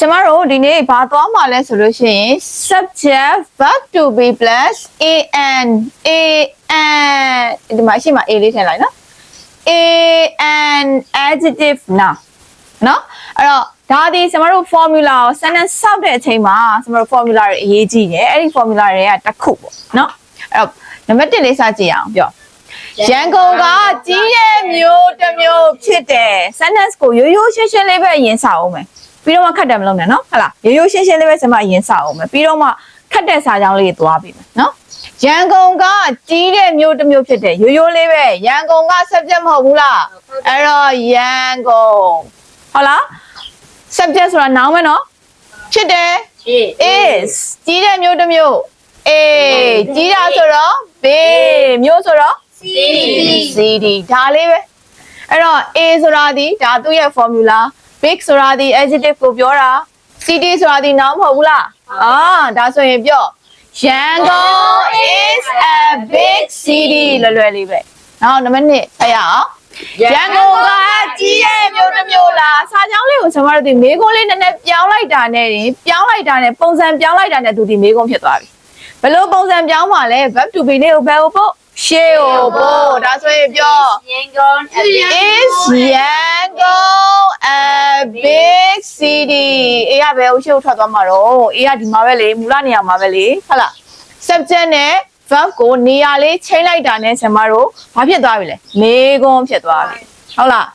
ကျမတို့ဒီနေ့ဘာသွားမှာလဲဆိုလို့ရှိရင် subject verb to be plus an an ဒီမှာရှိမှာ a လေးထည့်လိုက်နော် an adjective noun နော်အဲ့တော့ဒါဒီကျမတို့ formula ကို sentence စောက်တဲ့အချိန်မှာကျမတို့ formula တွေအရေးကြီးတယ်အဲ့ဒီ formula တွေကတစ်ခုပေါ့နော်အဲ့တော့နံပါတ်1လေးစကြည့်အောင်ပြောရန်ကုန်ကကြီးရဲ့မျိုးတစ်မျိုးဖြစ်တယ် sentence ကိုရိုးရိုးရှင်းရှင်းလေးပဲအရင်စအောင်မယ် ပြီးတော့မှခတ်တယ်မလုပ်နဲ့နော်ဟုတ်လားရိုးရိုးရှင်းရှင်းလေးပဲကျမအရင်စအောင်မယ်ပြီးတော့မှခတ်တဲ့စာကြောင်းလေးတွေသွားပြီမယ်နော်ရန်ကုန်ကကြီးတဲ့မျိုးတစ်မျိုးဖြစ်တယ်ရိုးရိုးလေးပဲရန်ကုန်က subject မဟုတ်ဘူးလားအဲ့တော့ရန်ကုန်ဟုတ်လား subject ဆိုတာ noun ပဲနော်ဖြစ်တယ် is ကြီးတဲ့မျိုးတစ်မျိုး a ကြီးတာဆိုတော့ b မျိုးဆိုတော့ cd ဒါလေးပဲအဲ့တော့ a ဆိုတာဒီဒါသူ့ရဲ့ formula big ဆိုတာဒီ adjective ကိုပြောတာ cd ဆိုတာဒီ noun မဟုတ်ဘူးလားအာဒါဆိုရင်ပြောရန်ကုန် is a big city လွယ်လွယ်လေးပဲနောက်နံပါတ်1အဲ့ရအောင်ရန်ကုန်ကကြီးရဲ့မျိုးတစ်မျိုးလားစာကြောင်းလေးကိုကျွန်တော်တို့ဒီမေးခွန်းလေးနည်းနည်းပြောင်းလိုက်တာနဲ့ရင်ပြောင်းလိုက်တာနဲ့ပုံစံပြောင်းလိုက်တာနဲ့သူဒီမေးခွန်းဖြစ်သွားပြီဘယ်လိုပုံစံပြောင်းမှာလဲ verb to be လေးကိုဘယ်ကိုပို့ရှေ့ကိုပို့ဒါဆိုရင်ပြော is Yangon a big city အေးရပဲအရှုပ်ထွက်သွားမှာတော့အေးရဒီမှာပဲလေမူလနေရာမှာပဲလေဟုတ်လား subject နဲ့ verb ကိုနေရာလေးချိန်လိုက်တာနဲ့ကျွန်မတို့ဘာဖြစ်သွားပြီလဲမေခွန်းဖြစ်သွားပြီဟုတ်လား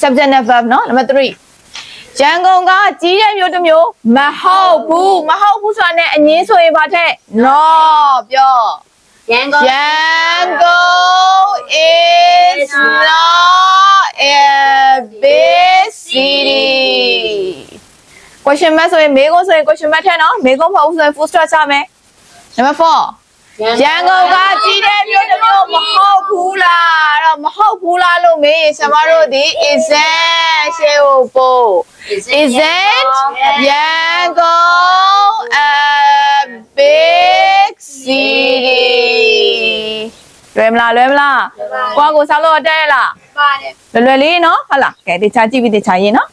subject နဲ့ verb เนาะ number 3ရန်ကုန်ကကြီးတဲ့မျိုးတစ်မျိုးမဟုတ်ဘူးမဟုတ်ဘူးဆိုတာနဲ့အငင်းဆိုရင်ဘာထက် no ပြော ရန်ကုန် Yangon is not Question mark ဆိုရင်မေးခွန်းဆိုရင် question mark ထဲနော်မေးခွန်းမဟုတ်ဘူးဆိုရင် full stop ချမယ် Number 4ရန်ကုန်ကကြီးတဲ့မြို့တစ်မြို့မဟုတ်ဘူးလားအဲ့တော့မဟုတ်ဘူးလားလို့မေးရင်ကျွန်မတို့ဒီ isn't ရှေ့ကိုပို့ isn't Yangon a big city လွယ်မလားလွယ်မလားကိုယ့်ကိုစောက်လို့တက်ရလားပါတယ်လွယ်လွယ်လေးနော်ဟုတ်လားကဲတခြားကြည့်ပြီးတခြားရေးနော်